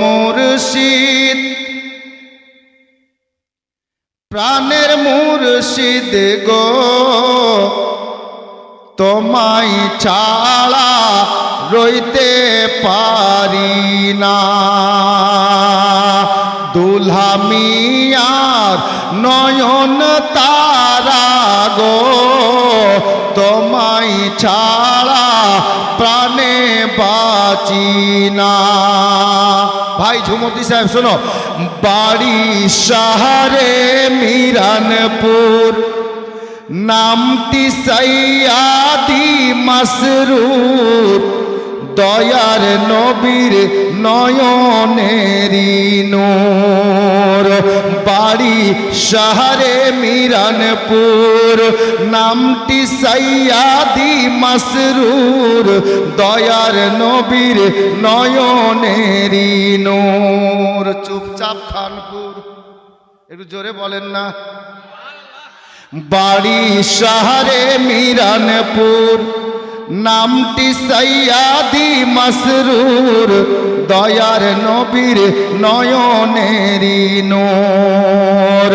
মুর্শিদ। প্রাণের মুর্শিদ গো, তোমায় ছাড়া রইতে পারি না। দুলহা মিয়ার নয়ন তারা গো, তোমায় ছাড়া প্রাণে বাঁচি না। ভাই ঝুমতি সাহেব শোনো। বাড়ি সাহারে মিরানপুর নামটি সৈয়াদি মাসরুর। দয়ার নবীর নয়নেরি নূর। বাড়ি শহরে মিরানপুর। নামটি সৈয়াদি মসরুর। দয়ার নবীর নয়নেরি নূর। চুপচাপ খানপুর। একটু জোরে বলেন না। বাড়ি শহরে মিরানপুর। নামটি সৈয়াদি মসরুর, দয়ার নবীর নয়নেরি নূর।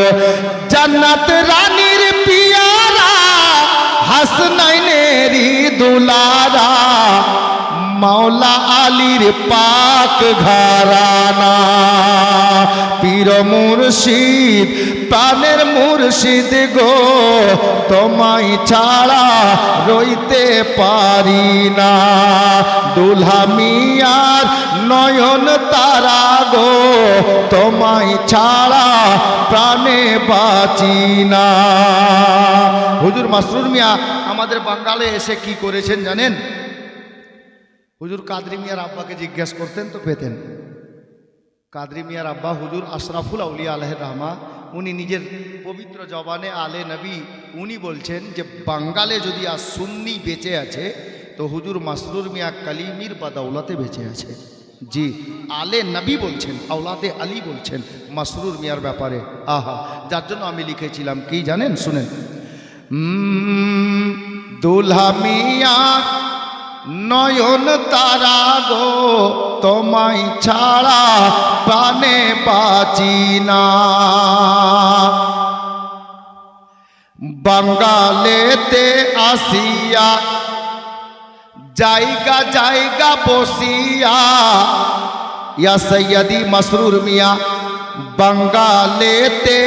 জান্নাত রানীর পিয়ারা হাসনাইনেরি দুলারা, মাওলা আলীর পাক ঘরানা। পীর মুর্শিদ, প্রাণের মুর্শিদ গো, তোমায় ছাড়া রইতে পারি না। দুলহা মিয়ার নয়ন তারা গো, তোমায় ছাড়া প্রাণে বাঁচি না। হুজুর মাসরুর মিয়া আমাদের বাঙ্গালে এসে কি করেছেন জানেন? হুজুর কাদরি মিয়ার আব্বাকে জিজ্ঞেস করতেন তো পেতেন। কাদরি মিয়ার আব্বা হুজুর আশরাফুল আউলিয়া আলহ রহমা উনি নিজের পবিত্র জবানে আলে নবী উনি বলছেন যে বাঙ্গালে যদি আর সুন্নি বেঁচে আছে তো হুজুর মাসরুর মিয়া কালিমির বা বাদাউলাতে বেঁচে আছে। জি আলে নবী বলছেন আউলাদে আলী বলছেন মাসরুর মিয়ার ব্যাপারে। আহা যার জন্য আমি লিখেছিলাম কি জানেন শুনেন। উম, দুলহা মিয়া নয়ন তারা গো, তোমায় ছাড়া প্রাণে বাঁচি না। বাঙ্গালেতে আসিয়া জায়গা জায়গা বসিয়া, ইয়া সৈয়দি মসরুর মিয়া, বাঙ্গালেতে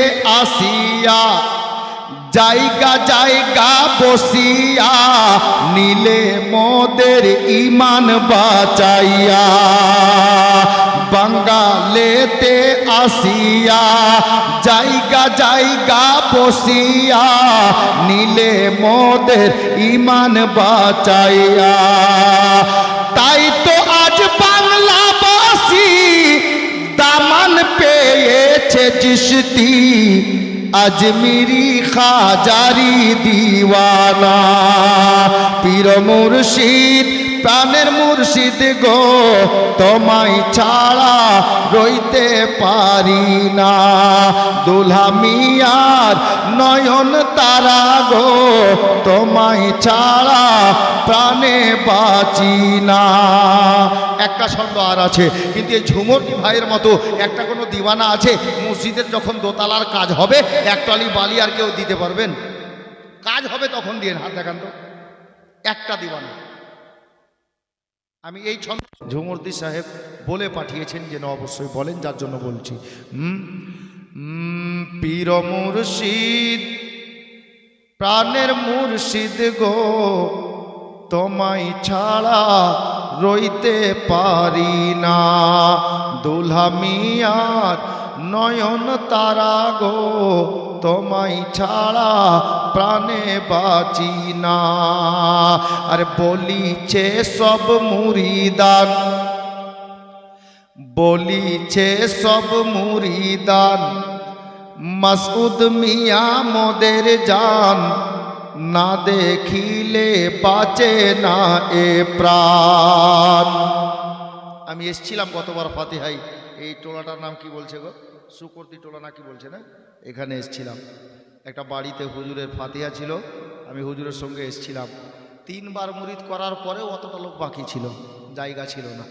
আসিয়া জায়গা জায়গা বসিয়া নীলে মোদের ইমান বাঁচাইয়া। বাঙ্গালেতে আসিয়া জায়গা জায়গা বসিয়া নীলে মোদের ইমান বাঁচাইয়া। তাই তো আজ বাংলাবাসী দামান পেয়েছে চিশতি আজমিরি খাজারি দিওয়ানা। পীর মুর্শিদ প্রাণের মুর্শিদ গো তোমায় ছাড়া রইতে পারি না। দুলহা মিয়ার নয়ন তারা গো, তোমায় ছাড়া প্রাণে বাঁচি না। একটা ছন্দ আর আছে, কিন্তু এই ঝুমর ভাইয়ের মতো একটা কোনো দিওয়ানা আছে, মসজিদের যখন দোতলার কাজ হবে একটালি বালি আর কেউ দিতে পারবেন? কাজ হবে তখন দিয়ে হাত দেখান তো। একটা দিওয়ানা। আমি এই ছন্দ ঝুমুরদি সাহেব বলে পাঠিয়েছেন যেন অবশ্যই বলেন, যার জন্য বলছি। পীর মুর্শিদ, প্রাণের মুর্শিদ গো, তোমায় ছাড়া রইতে পারি না। দুলহা মিয়ার নয়ন তারা গো, তোমায় ছাড়া প্রাণে বাঁচি না। আর বলিছে সব মুরিদান, বলিছে সব মুরিদান মাসুদ মিয়া মোদের জান, না দেখিলে বাঁচে না এ প্রাণ। আমি এসছিলাম গতবার ফাতেহাই এই টোলাটার নাম কি বলছে গো? সুকর্তি টোলা না কি বলছে না? এখানে এসছিলাম। একটা বাড়িতে হুজুরের ফাতিহা ছিল আমি হুজুরের সঙ্গে এসছিলাম। তিনবার মুরিদ করার পরেও অতটা লোক বাকি ছিল জায়গা ছিল না।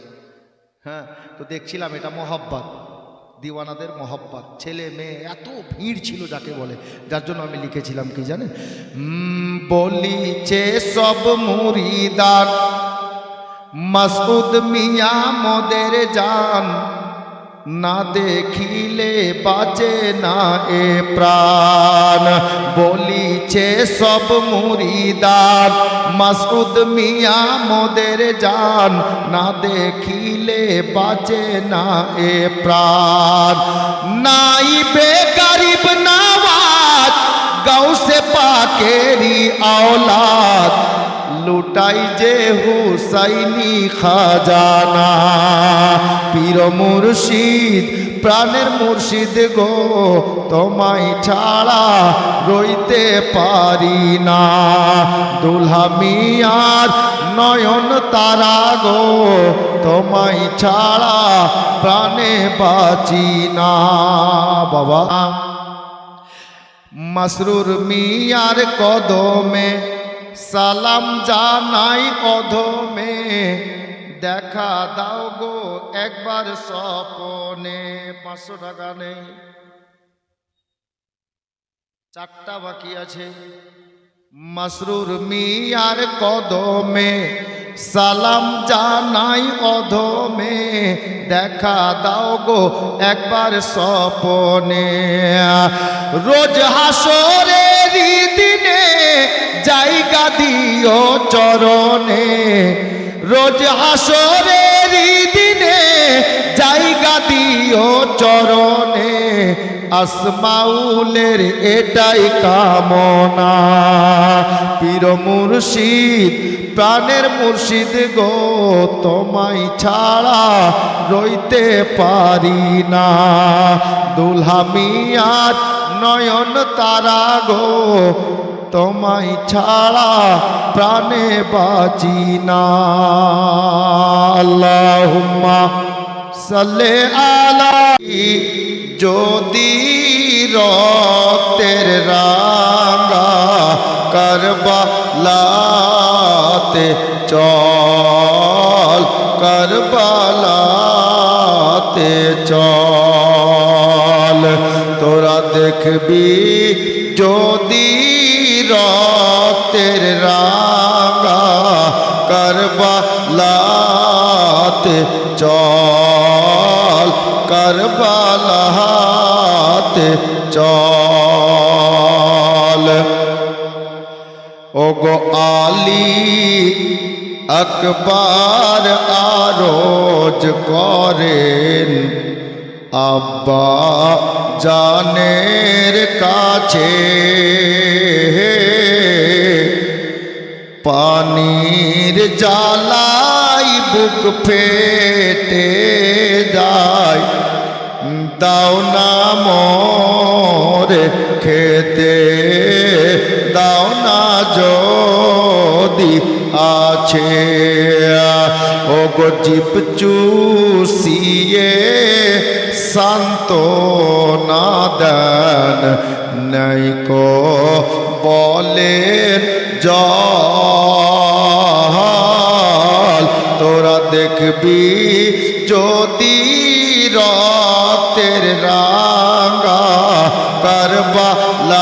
হ্যাঁ তো দেখছিলাম এটা মহব্বত দিওয়ানাদের মহব্বত। ছেলে মেয়ে এত ভিড় ছিল যাকে বলে যার জন্য আমি লিখেছিলাম কি উম, বলিছে সব মুরিদার মাসুদ মিয়া মোদের জান। না দেখিলে বাজে না এ প্রাণ। বলিছে সব মুরিদার মাসুদ মিয়া মোদের জান। না দেখিলে বাজে না এ প্রাণ। নাই বেকারিব নাওয়াজ গৌসে পাকেরি আওলাদ। লুটাই যে হুসাইনি খাজানা। পীর মুর্শিদ, প্রাণের মুর্শিদ গো, তোমায় ছাড়া রইতে পারি না। দুলহা মিয়ার নয়ন তারা গো, তোমায় ছাড়া প্রাণে বাঁচি না। বাবা, মাসরুর মিয়ার কদমে সালাম জানাই অধমে, দেখা দাও গো একবার স্বপনে। পাঁচশো টাকা নেই। চারটা বাকি আছে। মাসরুর মিয়ার কদমে, সালাম জানাই অধমে, দেখা দাও গো একবার স্বপনে। রোজ হাসরের দিনে জায়গা দিও চরণে। রোজ হাসরের দিনে জায়গা দিও চরণে। আসমাউলের এটাই কামনা। পীর মুর্শিদ, প্রাণের মুর্শিদ গো, তোমায় ছাড়া রইতে পারি না। দুলহা মিয়ার নয়ন তারা গো তোমায় ছাড়া প্রাণে বাঁচি না। আল্লাহুম্মা সাল্লে আলা যদি রক্তের রাঙ্গা করবালাতে চল করবালাতে চল। তোরা দেখবি রক্তের রাঙ্গা করবালাতে চল করবালাতে চল। ওগো আলী আকবর আরোজ করেন আব্বা জানের কাছে। পানির জ্বালাই বুক ফেটে যায়। দাও না মোরে খেতে, দাও না যদি আছে। ও গো জিপ চুষিয়ে শান্ত না দেন, নাই কো বলেন দেখবি যদি রক্তের রাঙ্গা করবালাতে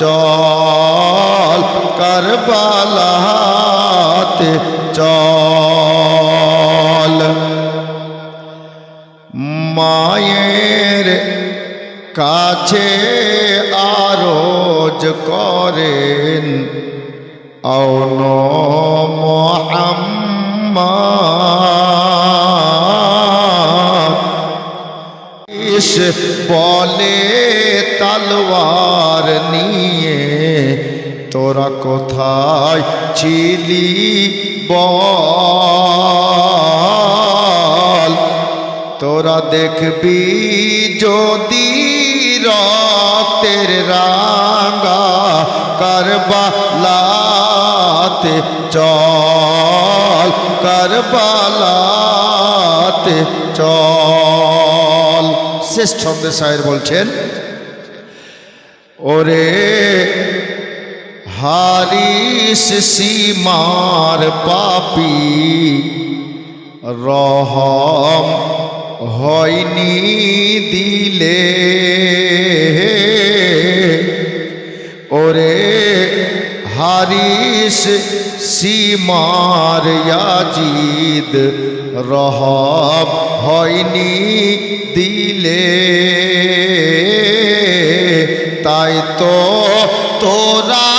চল করবালাতে চল। মায়ের কাছে আরোজ করেন অন মোহাম্মদ ইস বলে তলোয়ার নিয়ে, তোরা কোথায় ছিলি বল? তোরা দেখবি যদি রক্তের রাঙ্গা করবালাতে চল। করবালাতে চল। শেষ ছন্দে সাহের বলছেন ওরে হারিস সীমার পাপি রহম হয়নি দিলে হারিস সীমার ইয়াজিদ রহব হয়নি দিলে। তাই তো তোরা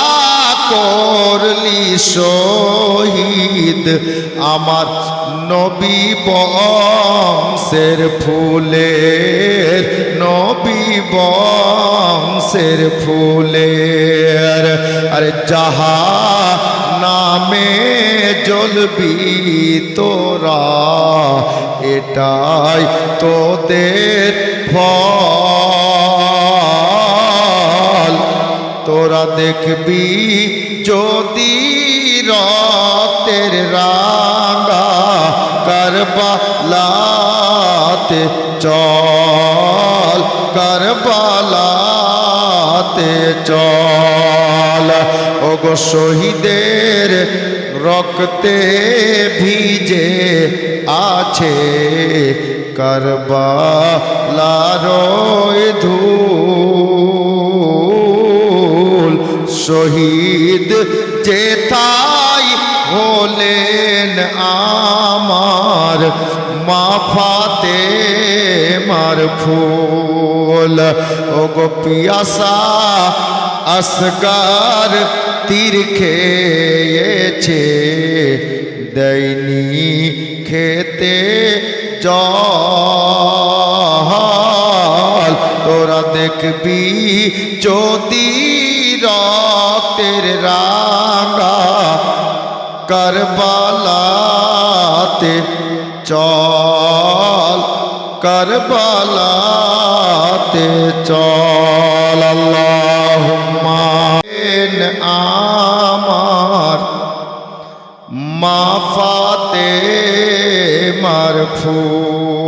শহীদ আমার নবী বংশের ফুলের, নবী বংশের ফুলের। আরে যাহা নামে জ্বলবি তোরা, এটাই তোদের ফল তোরা দেখবি যদি রক্তের রাঙা করবালাতে চল করবালাতে চল। ওগো শহীদের রক্তে ভিজে আছে করবালার ধূল শহীদ যেথাই হলেন আমার মাফাতে মার ফুল। ও গো পিয়াসা, আসগার তীর খেয়েছে দৈনি খেতে জল। তোরা দেখবি যদি করবালাতে চল করবালাতে চল আল্লাহুম্মা আমার মাফাতে মারফুল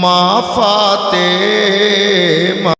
মাফাতে